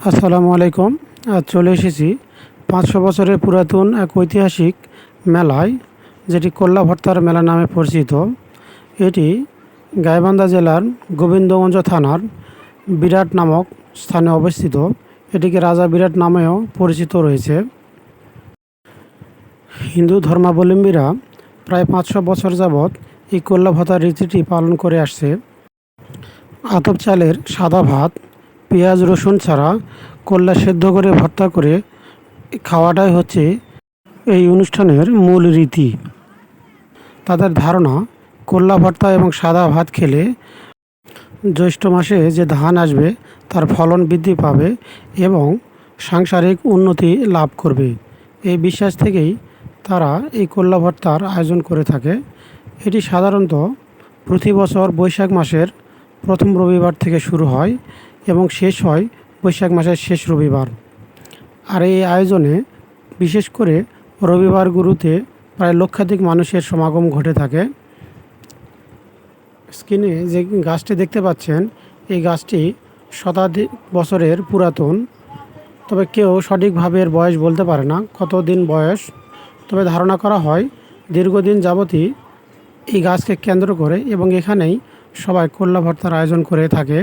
আসসালামু আলাইকুম। আজ চলে এসেছি পাঁচশো বছরের পুরাতন এক ঐতিহাসিক মেলায়, যেটি কোল্লা ভর্তার মেলা নামে পরিচিত। এটি গাইবান্ধা জেলার গোবিন্দগঞ্জ থানার বিরাট নামক স্থানে অবস্থিত। এটিকে রাজা বিরাট নামেও পরিচিত রয়েছে। হিন্দু ধর্মাবলম্বীরা প্রায় পাঁচশো বছর যাবৎ এই কোল্লা ভাতার রীতিটি পালন করে আসছে। আতপ চালের সাদা ভাত পেঁয়াজ, রসুন ছাড়া কল্লা সেদ্ধ করে ভর্তা করে খাওয়াটাই হচ্ছে এই অনুষ্ঠানের মূল রীতি। তাদের ধারণা কল্লা ভর্তা এবং সাদা ভাত খেলে জ্যৈষ্ঠ মাসে যে ধান আসবে, তার ফলন বৃদ্ধি পাবে এবং সাংসারিক উন্নতি লাভ করবে। এই বিশ্বাস থেকেই তারা এই কল্লা ভর্তার আয়োজন করে থাকে। এটি সাধারণত প্রতি বছর বৈশাখ মাসের প্রথম রবিবার থেকে শুরু হয়। এবং শেষ হয় বৈশাখ মাসের শেষ রবিবার। আর এই আয়োজনে বিশেষ করে রবিবারগুলোতে প্রায় লক্ষাধিক মানুষের সমাগম ঘটে থাকে। স্ক্রিনে যে গাছটি দেখতে পাচ্ছেন, এই গাছটি শতাধিক বছরের পুরাতন। তবে কেউ সঠিকভাবে এর বয়স বলতে পারে না কতদিন বয়স। তবে ধারণা করা হয়, দীর্ঘদিন যাবতই এই গাছকে কেন্দ্র করে এবং এখানেই সবাই কল্লা ভর্তার আয়োজন করে থাকে।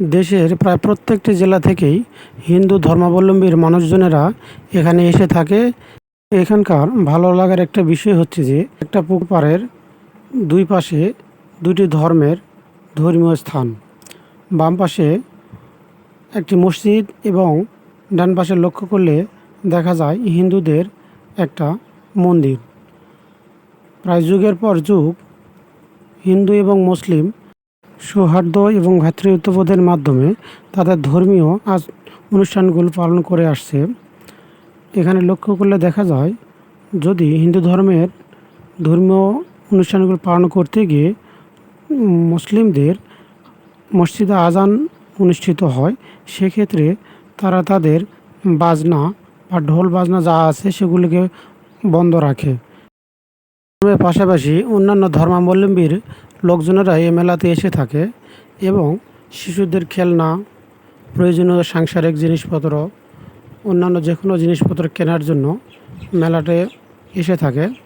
দেশের প্রায় প্রত্যেকটি জেলা থেকেই হিন্দু ধর্মাবলম্বীর মানুষজনেরা এখানে এসে থাকে। এখানকার ভালো লাগার একটা বিষয় হচ্ছে যে, একটা পুকুর পাড়ের দুই পাশে দুটি ধর্মের ধর্মীয় স্থান। বাম পাশে একটি মসজিদ এবং ডান পাশে লক্ষ্য করলে দেখা যায় হিন্দুদের একটা মন্দির। প্রায় যুগের পর যুগ হিন্দু এবং মুসলিম সৌহার্দ্য এবং ভ্রাতৃত্ববোধের মাধ্যমে তাদের ধর্মীয় আজ অনুষ্ঠানগুলো পালন করে আসছে। এখানে লক্ষ্য করলে দেখা যায়, যদি হিন্দু ধর্মের ধর্মীয় অনুষ্ঠানগুলো পালন করতে গিয়ে মুসলিমদের মসজিদে আজান অনুষ্ঠিত হয়, সেক্ষেত্রে তারা তাদের বাজনা বা ঢোল বাজনা যা আছে সেগুলিকে বন্ধ রাখে। ধর্মের পাশাপাশি অন্যান্য ধর্মাবলম্বীর লোকজনেরা এই মেলাতে এসে থাকে এবং শিশুদের খেলনা, প্রয়োজনীয় সাংসারিক জিনিসপত্র, অন্যান্য যে কোনো জিনিসপত্র কেনার জন্য মেলাতে এসে থাকে।